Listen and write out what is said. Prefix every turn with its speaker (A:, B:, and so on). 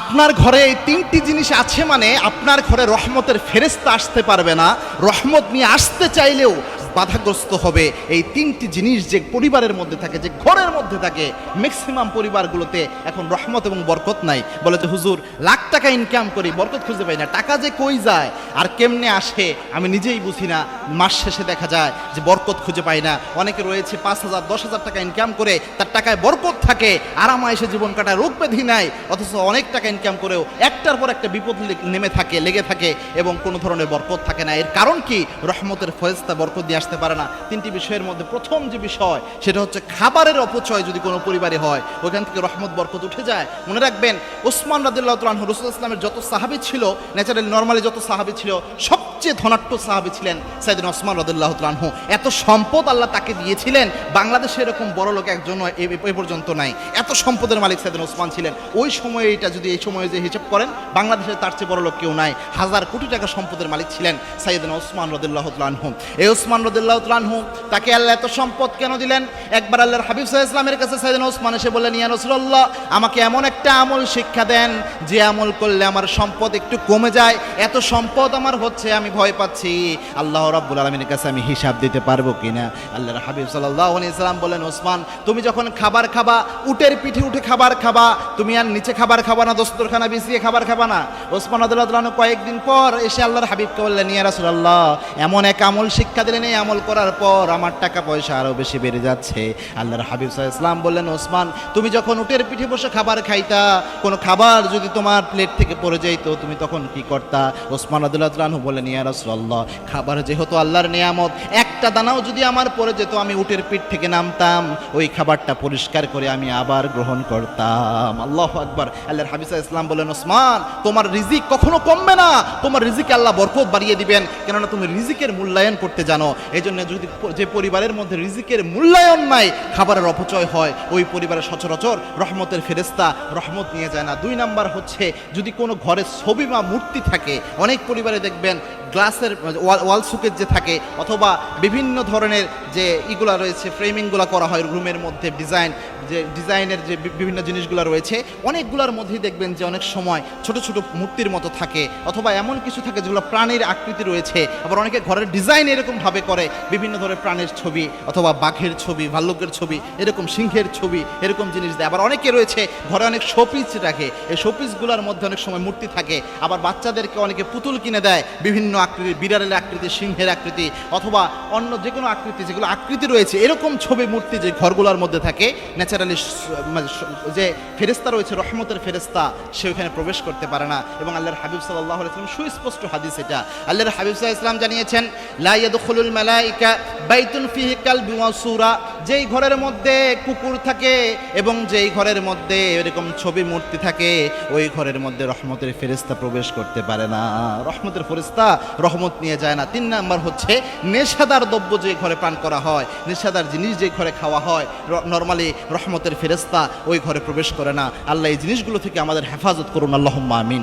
A: আপনার ঘরে এই তিনটি জিনিস আছে মানে আপনার ঘরে রহমতের ফেরেস্তা আসতে পারবে না। রহমত নিয়ে আসতে চাইলেও বাধাগ্রস্ত হবে। এই তিনটি জিনিস যে পরিবারের মধ্যে থাকে, যে ঘরের মধ্যে থাকে ম্যাক্সিমাম পরিবারগুলোতে এখন রহমত এবং বরকত নাই। বলে যে, হুজুর, লাখ টাকা ইনকাম করি, বরকত খুঁজে পাই না। টাকা যে কই যায় আর কেমনে আসে, আমি নিজেই বুঝি না। মাস শেষে দেখা যায় যে বরকত খুঁজে পাই না। অনেকে রয়েছে পাঁচ হাজার, দশ হাজার টাকা ইনকাম করে, তার টাকায় বরকত থাকে আরামা এসে জীবন কাটায় রোগ ব্যাধি নাই, অথচ অনেক টাকা ইনকাম করেও একটার পর একটা বিপদ নেমে থাকে, লেগে থাকে এবং কোনো ধরনের বরকত থাকে না। এর কারণ কি? রহমতের ফয়েস্তা বরকত দিয়ে আসতে পারে না। তিনটি বিষয়ের মধ্যে প্রথম যে বিষয়, সেটা হচ্ছে খাবারের অপচয় যদি কোনো পরিবারে হয়, ওইখান থেকে রহমত, বরকত উঠে যায়। মনে রাখবেন, ওসমান রাদিল্লাহ রসুল ইসলামের যত সাহাবি ছিল, ন্যাচারালি নর্মালি যত সাহাবি ছিল সবচেয়ে ধনাট্য সাহাবি ছিলেন সাইদিন ওসমান রদুল্লাহ তালাহু এত সম্পদ আল্লাহ তাকে দিয়েছিলেন, বাংলাদেশে এরকম বড় লোক একজন এ পর্যন্ত নাই। এত সম্পদের মালিক সাইদিন ওসমান ছিলেন। ওই সময়ে এটা যদি এই সময়ে যে হিসেব করেন, বাংলাদেশে তার চেয়ে বড় লোক কেউ নাই। হাজার কোটি টাকা সম্পদের মালিক ছিলেন সাইদিন ওসমান রদুল্লাহ তালাহু এই ওসমান রদুল্লাহ তালাহু তাকে আল্লাহ এত সম্পদ কেন দিলেন? একবার আল্লাহর হাবিব সাহা ইসলামের কাছে সাইদিন ওসমান এসে বললেন, ইয়া রসুল্লাহ আমাকে এমন একটা আমল শিক্ষা দেন, যে আমল করলে আমার সম্পদ একটু কমে যায়। এত সম্পদ আমার হচ্ছে, আমি ভয় পাচ্ছি। আল্লাহ রাব্বুল আলমীর কাছে আমি হিসাব দিতে পারব কিনা? আল্লাহর হাবিব সাল্লাহ সাল্লাম বলেন, ওসমান, তুমি যখন খাবার খাবা, উটের পিঠে উঠে খাবার খাবা, তুমি আর নিচে খাবার খাবা না, দোস্তরখানা বিছিয়ে খাবার খাবা না। ওসমান আদুল্লাহ কয়েকদিন পর এসে আল্লাহর হাবিবকে বললেন, ইয়া রাসূলুল্লাহ, এমন এক আমল শিক্ষা দিলেন, এই আমল করার পর আমার টাকা পয়সা আরও বেশি বেড়ে যাচ্ছে। আল্লাহর হাবিব আলাইহি ইসলাম বললেন, ওসমান, তুমি যখন উটের পিঠে বসে খাবার খাইতা, কোনো খাবার যদি তোমার প্লেট থেকে পড়ে যাইতো, তুমি তখন কি করতা? ওসমান আদুল্লাহ বলেন ইয়া রাসূলুল্লাহ খাবার যেহেতু আল্লাহর নিয়ামত একটা দানাও যদি আমার পড়ে যেত, আমি উটের পিঠ থেকে নামতাম। ওই খাবারটা পরিষ্কার করে আমি আবার গ্রহণ করতাম। আল্লাহ আকবার। আল্লাহর হাবিসা ইসলাম বলেন, ওসমান, তোমার রিজিক কখনো কমবে না। তোমার রিজিকে আল্লাহ বরকত বাড়িয়ে দিবেন। কেননা তুমি রিজিকের মূল্যায়ন করতে জানো। এই জন্য যদি যে পরিবারের মধ্যে রিজিকের মূল্যায়ন নাই, খাবারের অপচয় হয়, ওই পরিবারের সচরাচর রহমতের ফেরেস্তা রহমত নিয়ে যায় না। দুই নাম্বার হচ্ছে, যদি কোনো ঘরে ছবি বা মূর্তি থাকে, অনেক পরিবারে দেখবেন, গ্লাসের ওয়াল সুকেজ যে থাকে, অথবা বিভিন্ন ধরনের যে ইগুলা রয়েছে ফ্রেমিংগুলো করা হয় রুমের মধ্যে ডিজাইন যে ডিজাইনের যে বিভিন্ন জিনিসগুলো রয়েছে, অনেকগুলোর মধ্যেই দেখবেন যে অনেক সময় ছোট ছোট মূর্তির মতো থাকে, অথবা এমন কিছু থাকে যেগুলো প্রাণীর আকৃতি রয়েছে। আবার অনেকে ঘরের ডিজাইন এরকম ভাবে করে, বিভিন্ন ধরনের প্রাণীর ছবি অথবা বাঘের ছবি, ভাল্লুকের ছবি, এরকম সিংহের ছবি, এরকম জিনিস দেয়। আবার অনেকে রয়েছে, ঘরে অনেক শোপিস রাখে, এই শোপিসগুলোর মধ্যে অনেক সময় মূর্তি থাকে। আবার বাচ্চাদেরকে অনেকে পুতুল কিনে দেয়, বিভিন্ন আকৃতি বিড়ালের আকৃতি, সিংহের আকৃতি, অথবা অন্য যে কোনো আকৃতি যেগুলো আকৃতি রয়েছে, এরকম ছবি মূর্তি যে ঘরগুলোর মধ্যে থাকে ন্যাচারালি যে ফেরেস্তা রয়েছে, রহমতের ফেরেস্তা সে ওখানে প্রবেশ করতে পারে না এবং আল্লাহর হাবিব সাল্লাহ ইসলাম সুস্পষ্ট হাদিস এটা। আল্লাহর হাবিব সাল্লাহ ইসলাম জানিয়েছেন, লা ইয়াদখুলুল মালাইকা বাইতুন ফিহি কালবি ওয়া সূরা যেই ঘরের মধ্যে কুকুর থাকে এবং যেই ঘরের মধ্যে এরকম ছবি মূর্তি থাকে, ওই ঘরের মধ্যে রহমতের ফেরেস্তা প্রবেশ করতে পারে না। রহমতের ফেরেস্তা রহমত নিয়ে যায় না। তিন নাম্বার হচ্ছে, নেশাদার দ্রব্য যে ঘরে পান করা হয়, নেশাদার জিনিস যে ঘরে খাওয়া হয় নর্মালি রহমতের ফেরেস্তা ওই ঘরে প্রবেশ করে না। আল্লাহ এই জিনিসগুলো থেকে আমাদের হেফাজত করুন। আল্লাহ আমিন।